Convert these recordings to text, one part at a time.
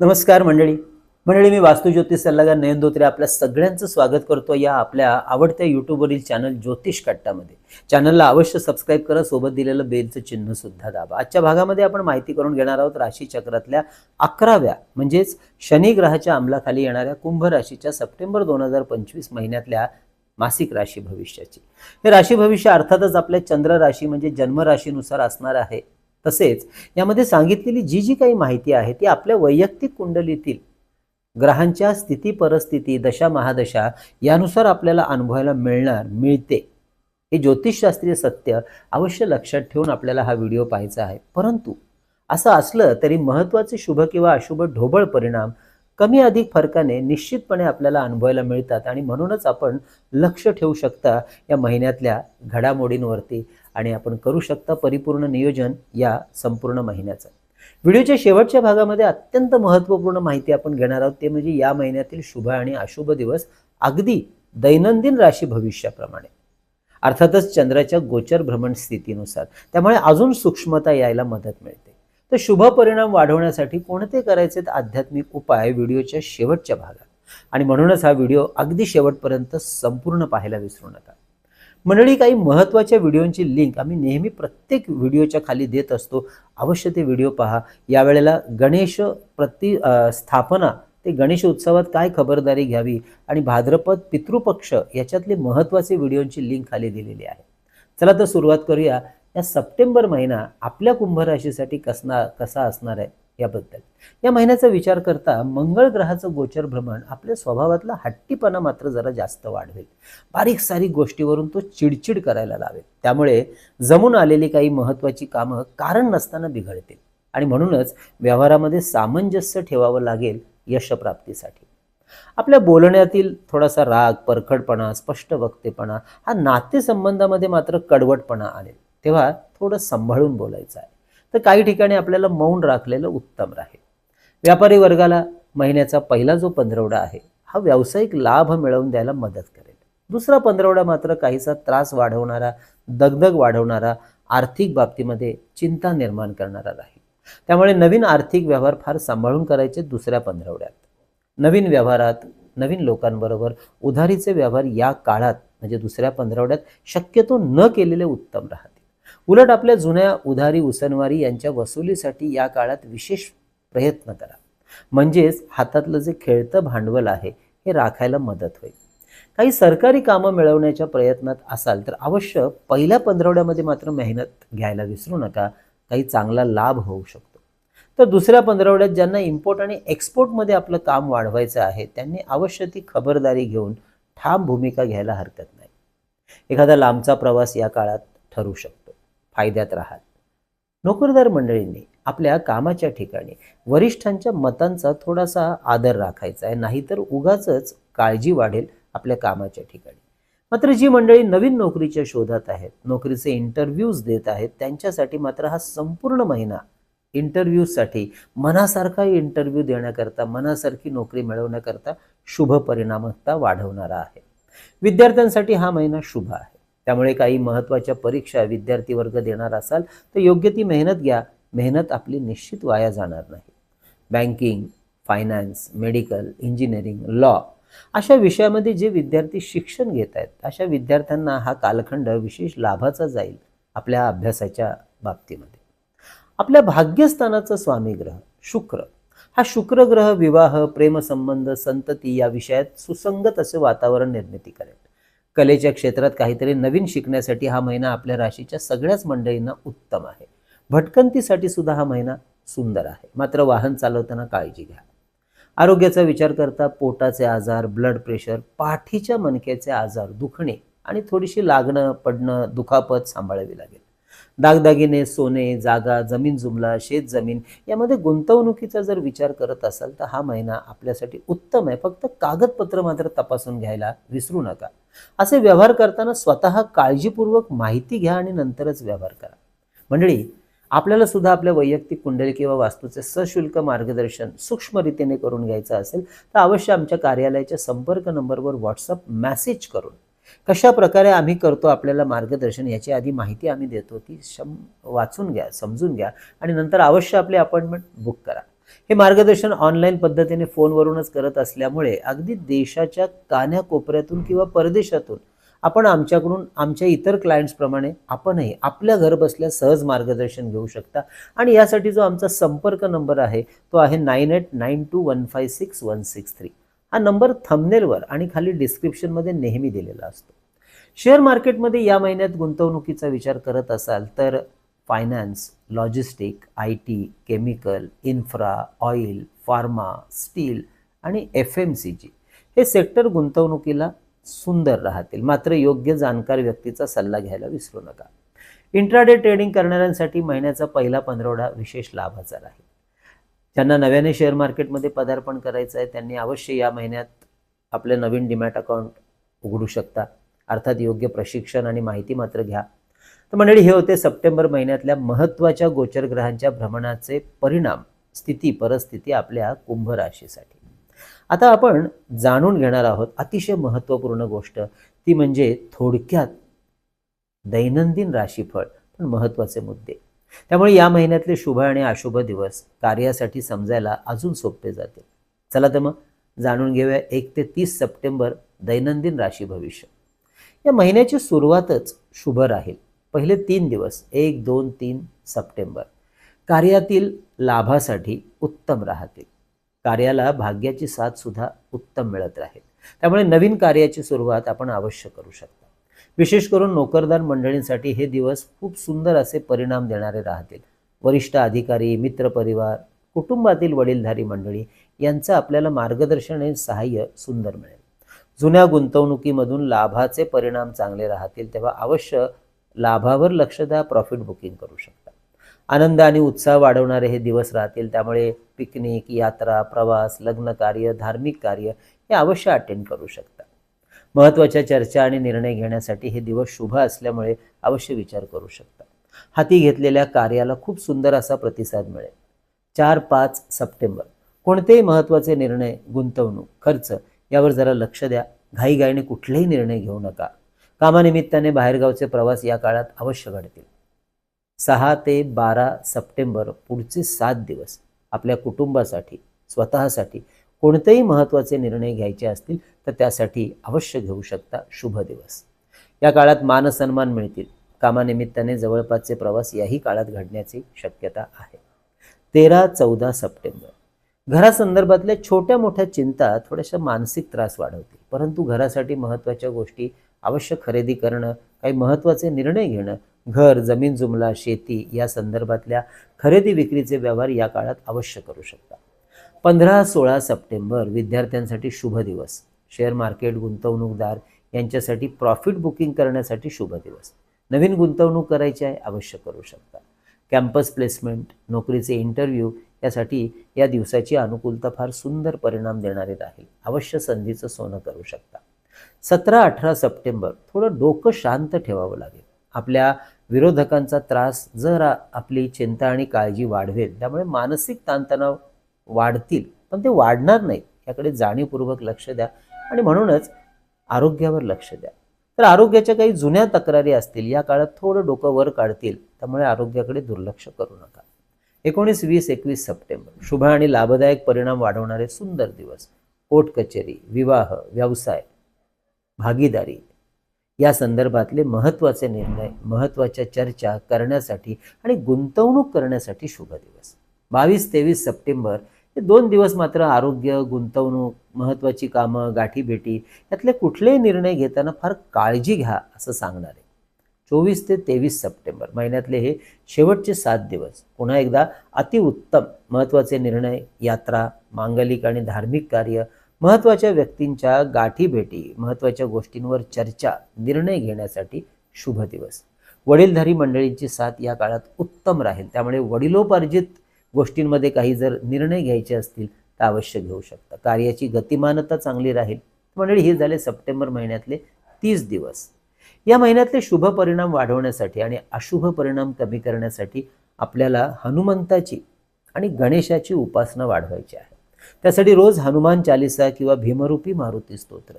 नमस्कार मंडळी. मंडळी मी वास्तुज्योतिष सल्लागार नयन धोत्रे आपल्या सगळ्यांचं स्वागत करतो या आपल्या आवडत्या यूट्यूबवरील चॅनल ज्योतिष कट्टामध्ये चॅनलला अवश्य सबस्क्राईब करा सोबत दिलेलं बेलचं चिन्ह सुद्धा दाबा. आजच्या भागामध्ये आपण माहिती करून घेणार आहोत राशी चक्रातल्या अकराव्या म्हणजेच शनी ग्रहाच्या अंमलाखाली येणाऱ्या कुंभ राशीच्या सप्टेंबर दोन हजार पंचवीस महिन्यातल्या मासिक राशी भविष्याची. हे राशी भविष्य अर्थातच आपल्या चंद्र राशी म्हणजे जन्म राशीनुसार असणार आहे. तसेच यामध्ये सांगितलेली जी जी काही माहिती आहे ती आपल्या वैयक्तिक कुंडलीतील ग्रहांच्या स्थिती परिस्थिती दशा महादशा यानुसार आपल्याला अनुभवायला मिळणार मिळते. हे ज्योतिषशास्त्रीय सत्य अवश्य लक्षात ठेवून आपल्याला हा व्हिडिओ पाहायचा आहे. परंतु असं असलं तरी महत्त्वाचे शुभ किंवा अशुभ ढोबळ परिणाम कमी अधिक फरकाने निश्चितपणे आपल्याला अनुभवायला मिळतात आणि म्हणूनच आपण लक्ष ठेवू शकता या महिन्यातल्या घडामोडींवरती. आणि आपण करू शकता परिपूर्ण नियोजन या संपूर्ण महिन्याचं. व्हिडिओच्या शेवटच्या भागामध्ये अत्यंत महत्त्वपूर्ण माहिती आपण घेणार आहोत ते म्हणजे या महिन्यातील शुभ आणि अशुभ दिवस अगदी दैनंदिन राशी भविष्याप्रमाणे. अर्थातच चंद्राच्या गोचर भ्रमण स्थितीनुसार. त्यामुळे अजून सूक्ष्मता यायला मदत मिळते. तर शुभ परिणाम वाढवण्यासाठी कोणते करायचे आध्यात्मिक उपाय व्हिडिओच्या शेवटच्या भागात? आणि म्हणूनच हा व्हिडिओ अगदी शेवटपर्यंत संपूर्ण पाहायला विसरू नका. मंडळी काही महत्त्वाच्या व्हिडिओंची लिंक आम्ही नेहमी प्रत्येक व्हिडिओच्या खाली देत असतो. अवश्य ते व्हिडिओ पहा. यावेळेला गणेश प्रति स्थापना ते गणेश उत्सवात काय खबरदारी घ्यावी आणि भाद्रपद पितृपक्ष याच्यातले महत्त्वाचे व्हिडिओंची लिंक खाली दिलेली आहे. चला तर सुरुवात करूया. या सप्टेंबर महिना आपल्या कुंभराशीसाठी कसना कसा असणार आहे? याबद्दल. या महिन्याचा विचार करता मंगळ ग्रहाचं गोचर भ्रमण आपल्या स्वभावातला हट्टीपणा मात्र जरा जास्त वाढवेल. बारीक सारीक गोष्टीवरून तो चिडचिड करायला लावेल. त्यामुळे जमून आलेली काही महत्त्वाची कामं कारण नसताना बिघडतील. आणि म्हणूनच व्यवहारामध्ये सामंजस्य ठेवावं लागेल यशप्राप्तीसाठी आपल्या बोलण्यातील थोडासा राग परखडपणा स्पष्ट वक्तेपणा हा नातेसंबंधामध्ये मात्र कडवटपणा आले तेव्हा थोडं सांभाळून बोलायचं आहे. तर काही ठिकाणी आपल्याला मौन राखलेलं उत्तम राहील. व्यापारी वर्गाला महिन्याचा पहिला जो पंधरवडा आहे हा व्यावसायिक लाभ मिळवून द्यायला मदत करेल. दुसरा पंधरवडा मात्र काहीसा त्रास वाढवणारा दगदग वाढवणारा आर्थिक बाबतीमध्ये चिंता निर्माण करणारा राहील. त्यामुळे नवीन आर्थिक व्यवहार फार सांभाळून करायचे दुसऱ्या पंधरवड्यात. नवीन व्यवहारात नवीन लोकांबरोबर उधारीचे व्यवहार या काळात म्हणजे दुसऱ्या पंधरवड्यात शक्यतो न केलेले उत्तम राहत उलट आपल्या जुन्या उधारी उसनवारी यांच्या वसुलीसाठी या काळात विशेष प्रयत्न करा. म्हणजेच हातातलं जे खेळतं भांडवल आहे हे राखायला मदत होईल. काही सरकारी कामं मिळवण्याच्या प्रयत्नात असाल तर अवश्य पहिल्या पंधरवड्यामध्ये मात्र मेहनत घ्यायला विसरू नका. काही चांगला लाभ होऊ शकतो. तर दुसऱ्या पंधरवड्यात ज्यांना इम्पोर्ट आणि एक्सपोर्टमध्ये आपलं काम वाढवायचं आहे त्यांनी अवश्य ती खबरदारी घेऊन ठाम भूमिका घ्यायला हरकत नाही. एखादा लांबचा प्रवास या काळात ठरू शकतो. फायद्यात राहाल नोकरदार मंडळींनी आपल्या कामाच्या ठिकाणी वरिष्ठांच्या मतांचा थोडासा आदर राखायचा आहे नाहीतर उगाच काळजी वाढेल आपल्या कामाच्या ठिकाणी. मात्र जी मंडळी नवीन नोकरीच्या शोधात आहेत नोकरीचे इंटरव्ह्यूज देत आहेत त्यांच्यासाठी मात्र हा संपूर्ण महिना इंटरव्ह्यूसाठी मनासारखा इंटरव्ह्यू देण्याकरता मनासारखी नोकरी मिळवण्याकरता शुभ परिणामकता वाढवणारा आहे. विद्यार्थ्यांसाठी हा महिना शुभ आहे. त्यामुळे काही महत्त्वाच्या परीक्षा विद्यार्थी वर्ग देणार असाल तर योग्य ती मेहनत घ्या. मेहनत आपली निश्चित वाया जाणार नाही. Banking finance medical engineering law अशा विषयामध्ये जे विद्यार्थी शिक्षण घेत आहेत अशा विद्यार्थ्यांना हा कालखंड विशेष लाभाचा जाईल आपल्या अभ्यासाच्या बाबतीमध्ये. आपल्या भाग्यस्थानाचा स्वामी ग्रह शुक्र. हा शुक्र ग्रह विवाह प्रेमसंबंध संतती या विषयात सुसंगत असे वातावरण निर्मिती करेल. कलेच्या क्षेत्रात काहीतरी नवीन शिकण्यासाठी हा महिना आपल्या राशीच्या सगळ्याच मंडळींना उत्तम आहे. भटकंतीसाठी सुद्धा हा महिना सुंदर आहे. मात्र वाहन चालवताना काळजी घ्या. आरोग्याचा विचार करता पोटाचे आजार ब्लड प्रेशर पाठीच्या मणक्याचे आजार दुखणे आणि थोडीशी लागणं पडणं दुखापत सांभाळावी लागेल. दागदागिने सोने जागा जमीन जुमला शेत जमीन यामध्ये गुंतवणुकीचा जर विचार करत असाल तर हा महिना आपल्यासाठी उत्तम आहे. फक्त कागदपत्र मात्र तपासून घ्यायला विसरू नका. असे व्यवहार करताना स्वतः काळजीपूर्वक माहिती घ्या आणि नंतरच व्यवहार करा. मंडळी आपल्याला सुद्धा आपल्या वैयक्तिक कुंडली किंवा वास्तूचे सशुल्क मार्गदर्शन सूक्ष्मरीतीने करून घ्यायचं असेल तर अवश्य आमच्या कार्यालयाच्या संपर्क नंबरवर व्हॉट्सअप मेसेज करून. कशा प्रकारे आम्ही करतो आपल्याला मार्गदर्शन याची आधी माहिती आम्ही देतो ती शम वाचून घ्या समजून घ्या आणि नंतर अवश्य आपली अपॉइंटमेंट बुक करा. हे मार्गदर्शन ऑनलाईन पद्धतीने फोनवरूनच करत असल्यामुळे अगदी देशाच्या कान्याकोपऱ्यातून किंवा परदेशातून आपण आमच्याकडून आमच्या इतर क्लायंट्सप्रमाणे आपणही आपल्या घर बसल्या सहज मार्गदर्शन घेऊ शकता. आणि यासाठी जो आमचा संपर्क नंबर आहे तो आहे nine eight nine two one five six one six three. हा नंबर थंबनेलवर आणि खाली डिस्क्रिप्शनमध्ये नेहमी दिलेला असतो. शेअर मार्केटमध्ये या महिन्यात गुंतवणुकीचा विचार करत असाल तर finance logistic I T chemical infra oil pharma steel आणि एफ एम सी जी हे सेक्टर गुंतवणुकीला सुंदर राहतील. मात्र योग्य जाणकार व्यक्तीचा सल्ला घ्यायला विसरू नका. इंट्राडे ट्रेडिंग करणाऱ्यांसाठी महिन्याचा पहिला पंधरवडा विशेष लाभाचा राहील. ज्यांना नव्याने शेअर मार्केटमध्ये पदार्पण करायचं आहे त्यांनी अवश्य या महिन्यात आपले नवीन डिमॅट अकाउंट उघडू शकता. अर्थात योग्य प्रशिक्षण आणि माहिती मात्र घ्या. तर मंडळी हे होते सप्टेंबर महिन्यातल्या महत्त्वाच्या गोचर ग्रहांच्या भ्रमणाचे परिणाम स्थिती परिस्थिती आपल्या कुंभ राशीसाठी. आता आपण जाणून घेणार आहोत अतिशय महत्त्वपूर्ण गोष्ट. ती म्हणजे थोडक्यात दैनंदिन राशीफळ पण महत्त्वाचे मुद्दे. त्यामुळे या महिन्यातले शुभ आणि अशुभ दिवस कार्यासाठी समजायला अजून सोपे जातील. चला तर मग जाणून घेऊया एक ते तीस सप्टेंबर दैनंदिन राशी भविष्य. या महिन्याची सुरुवातच शुभ राहील. पहिले तीन दिवस एक दोन तीन सप्टेंबर. कार्यातील लाभासाठी उत्तम राहतील. कार्याला भाग्याची साथसुद्धा उत्तम मिळत राहील. त्यामुळे नवीन कार्याची सुरुवात आपण अवश्य करू शकता. विशेष करून नोकरदार मंडळींसाठी हे दिवस खूप सुंदर असे परिणाम देणारे राहतील. वरिष्ठ अधिकारी मित्रपरिवार कुटुंबातील वडीलधारी मंडळी यांचं आपल्याला मार्गदर्शन आणि सहाय्य सुंदर मिळेल. जुन्या गुंतवणुकीमधून लाभाचे परिणाम चांगले राहतील तेव्हा अवश्य लाभावर लक्ष द्या प्रॉफिट बुकिंग करू शकता. आनंद आणि उत्साह वाढवणारे हे दिवस राहतील त्यामुळे पिकनिक यात्रा प्रवास लग्न कार्य धार्मिक कार्य हे अवश्य अटेंड करू शकता. महत्त्वाच्या चर्चा आणि निर्णय घेण्यासाठी हे दिवस शुभ असल्यामुळे अवश्य विचार करू शकता. हाती घेतलेल्या कार्याला खूप सुंदर असा प्रतिसाद मिळेल. चार पाच सप्टेंबर. कोणतेही महत्त्वाचे निर्णय गुंतवणूक खर्च यावर जरा लक्ष द्या. घाईघाईने कुठलेही निर्णय घेऊ नका. कामानिमित्ताने बाहेरगावचे प्रवास या काळात अवश्य घडतील. सहा ते बारा सप्टेंबर पुढचे सात दिवस आपल्या कुटुंबासाठी स्वतःसाठी कोणतेही महत्त्वाचे निर्णय घ्यायचे असतील तर त्यासाठी अवश्य घेऊ शकता शुभ दिवस. या काळात मानसन्मान मिळतील. कामानिमित्ताने जवळपासचे प्रवास याही काळात घडण्याची शक्यता आहे. तेरा चौदा सप्टेंबर. घरासंदर्भातल्या छोट्या मोठ्या चिंता थोड्याशा मानसिक त्रास वाढवतील. परंतु घरासाठी महत्त्वाच्या गोष्टी अवश्य खरेदी करणं काही महत्त्वाचे निर्णय घेणं घर जमीन जुमला शेती या संदर्भातल्या खरेदी विक्रीचे व्यवहार या काळात अवश्य करू शकता. पंधरा सोळा सप्टेंबर विद्यार्थ्यांसाठी शुभ दिवस. शेअर मार्केट गुंतवणूकदार यांच्यासाठी प्रॉफिट बुकिंग करण्यासाठी शुभ दिवस. नवीन गुंतवणूक करायची आहे अवश्य करू शकता. कॅम्पस प्लेसमेंट नोकरीचे इंटरव्ह्यू यासाठी या दिवसाची अनुकूलता फार सुंदर परिणाम देणारी राहील अवश्य संधीचं सोनं करू शकता. सतरा अठरा सप्टेंबर थोडं डोकं शांत ठेवावं लागेल. आपल्या विरोधकांचा त्रास जर आपली चिंता आणि काळजी वाढवेल. त्यामुळे मानसिक ताणतणाव वाढतील पण ते वाढणार नाही याकडे जाणीवपूर्वक लक्ष द्या आणि म्हणूनच आरोग्यावर लक्ष द्या. तर आरोग्याच्या काही जुन्या तक्रारी असतील या काळात थोडं डोकं वर काढतील त्यामुळे आरोग्याकडे दुर्लक्ष करू नका. एकोणीस वीस एकवीस सप्टेंबर शुभ आणि लाभदायक परिणाम वाढवणारे सुंदर दिवस. कोर्ट कचेरी विवाह व्यवसाय भागीदारी. या संदर्भातले महत्त्वाचे निर्णय महत्त्वाच्या चर्चा करण्यासाठी आणि गुंतवणूक करण्यासाठी शुभ दिवस. बावीस तेवीस सप्टेंबर हे दोन दिवस मात्र आरोग्य गुंतवणूक महत्त्वाची कामं गाठीभेटी यातले कुठलेही निर्णय घेताना फार काळजी घ्या असं सांगणार आहे. चोवीस ते तेवीस सप्टेंबर महिन्यातले हे शेवटचे सात दिवस. पुन्हा एकदा अतिउत्तम महत्त्वाचे निर्णय यात्रा मांगलिक आणि धार्मिक कार्य महत्त्वाच्या व्यक्तींच्या गाठीभेटी महत्त्वाच्या गोष्टींवर चर्चा निर्णय घेण्यासाठी शुभ दिवस. वडीलधारी मंडळींची साथ या काळात उत्तम राहील. त्यामुळे वडिलोपार्जित गोष्टींमध्ये काही जर निर्णय घ्यायचे असतील तर अवश्य घेऊ शकता. कार्याची गतिमानता चांगली राहील. मंडळी हे झाले सप्टेंबर महिन्यातले तीस दिवस. या महिन्यातले शुभ परिणाम वाढवण्यासाठी आणि अशुभ परिणाम कमी करण्यासाठी आपल्याला हनुमंताची आणि गणेशाची उपासना वाढवायची आहे. त्यासाठी रोज हनुमान चालिसा किंवा भीमरूपी मारुती स्तोत्र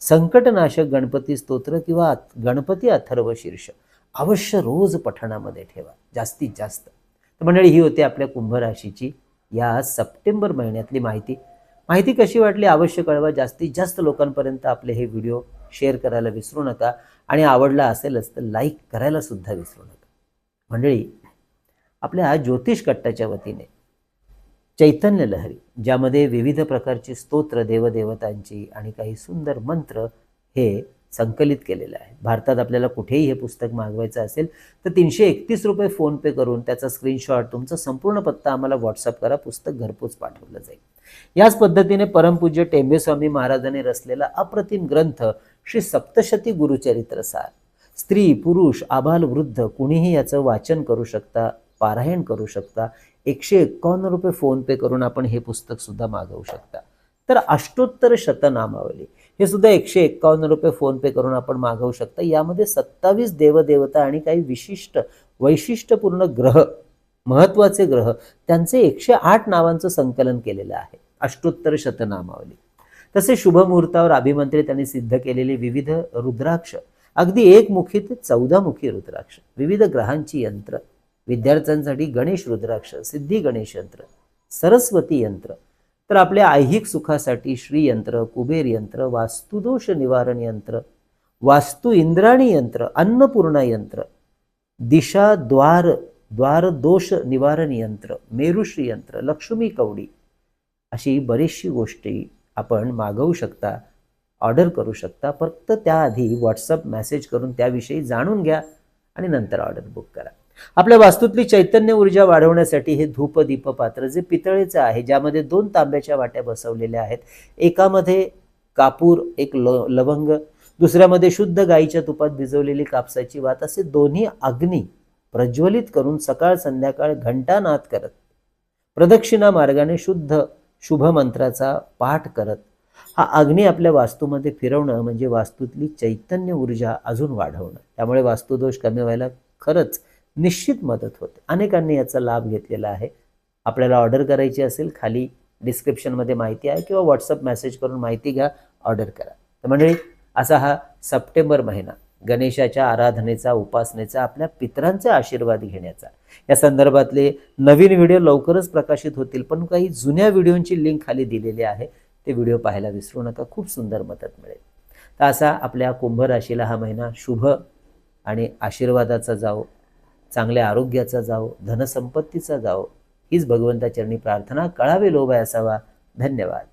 संकटनाशक गणपती स्तोत्र किंवा गणपती अथर्व शीर्ष अवश्य रोज पठणामध्ये ठेवा जास्तीत जास्त. तर मंडळी ही होती आपल्या कुंभ राशीची या सप्टेंबर महिन्यातली माहिती. माहिती कशी वाटली अवश्य कळवा जास्तीत जास्त लोकांपर्यंत आपले हे व्हिडिओ शेअर करायला विसरू नका आणि आवडला असेलच तर लाईक करायला सुद्धा विसरू नका. मंडळी आपल्या ज्योतिष कट्टाच्या वतीने चैतन्य लहरी ज्यामध्ये विविध प्रकारची स्तोत्र देवदेवतांची आणि काही सुंदर मंत्र हे संकलित केलेलं आहे भारतात आपल्याला कुठेही हे पुस्तक मागवायचं असेल तर तीनशे एकतीस रुपये फोनपे करून त्याचा स्क्रीनशॉट तुमचा संपूर्ण पत्ता आम्हाला व्हॉट्सअप करा पुस्तक घरपोच पाठवलं जाईल. याच पद्धतीने परमपूज्य टेंबेस्वामी महाराजांनी रचलेला अप्रतिम ग्रंथ श्री सप्तशती गुरुचरित्र सार. स्त्री पुरुष आबाल वृद्ध कुणीही याचं वाचन करू शकता पारायण करू शकता एकशे एक्कावन्न रुपये फोनपे करून आपण हे पुस्तक सुद्धा मागवू शकता. तर अष्टोत्तर शतनामावली हे सुद्धा एकशे एक्कावन्न रुपये फोनपे करून आपण मागवू शकता. यामध्ये सत्तावीस देवदेवता आणि काही विशिष्ट वैशिष्ट्यपूर्ण ग्रह महत्त्वाचे ग्रह त्यांचे एकशे आठ नावांचं संकलन केलेलं आहे. अष्टोत्तर शतनामावली. तसे शुभमुहूर्तावर अभिमंत्रित आणि सिद्ध केलेली विविध रुद्राक्ष अगदी एकमुखी ते चौदामुखी रुद्राक्ष विविध ग्रहांची यंत्र विद्यार्थ्यांसाठी गणेश रुद्राक्ष सिद्धी गणेश यंत्र सरस्वती यंत्र. तर आपल्या ऐहिक सुखासाठी श्रीयंत्र कुबेर यंत्र वास्तुदोष निवारण यंत्र वास्तु इंद्राणी यंत्र अन्नपूर्णा यंत्र दिशा द्वार द्वार दोष निवारण यंत्र मेरुश्री यंत्र लक्ष्मी कवडी अशी बरीचशी गोष्टी आपण मागवू शकता ऑर्डर करू शकता. फक्त त्याआधी व्हॉट्सअप मेसेज करून त्याविषयी जाणून घ्या आणि नंतर ऑर्डर बुक करा. आपल्या वास्तूतली चैतन्य ऊर्जा वाढवण्यासाठी हे धूप दीपपात्र जे पितळेचं आहे ज्यामध्ये दोन तांब्याच्या वाट्या बसवलेल्या आहेत. एकामध्ये कापूर एक ल लवंग दुसऱ्यामध्ये शुद्ध गाईच्या तुपात भिजवलेली कापसाची वात असे दोन्ही अग्नी प्रज्वलित करून सकाळ संध्याकाळ घंटानाद करत प्रदक्षिणा मार्गाने शुद्ध शुभ मंत्राचा पाठ करत हा अग्नी आपल्या वास्तूमध्ये फिरवणं म्हणजे वास्तूतली चैतन्य ऊर्जा अजून वाढवणं. त्यामुळे वास्तुदोष कमी व्हायला खरंच निश्चित मदत होते. अनेकांनी याचा लाभ घेतलेला आहे. आपल्याला ऑर्डर करायची असेल खाली डिस्क्रिप्शनमध्ये माहिती आहे किंवा व्हॉट्सअप मेसेज करून माहिती घ्या ऑर्डर करा. तर मंडळी असा हा सप्टेंबर महिना गणेशाच्या आराधनेचा उपासनेचा आपल्या पितरांचे आशीर्वाद घेण्याचा. या संदर्भातले नवीन व्हिडिओ लवकरच प्रकाशित होतील पण काही जुन्या व्हिडिओंची लिंक खाली दिलेली आहे. ते व्हिडिओ पाहायला विसरू नका. खूप सुंदर मदत मिळेल. तर असा आपल्या कुंभ राशीला हा महिना शुभ आणि आशीर्वादाचा जाओ चांगल्या आरोग्याचा जावो धनसंपत्तीचा जावो हीच भगवंताचरणी प्रार्थना. कळावे लोभ असावा. धन्यवाद.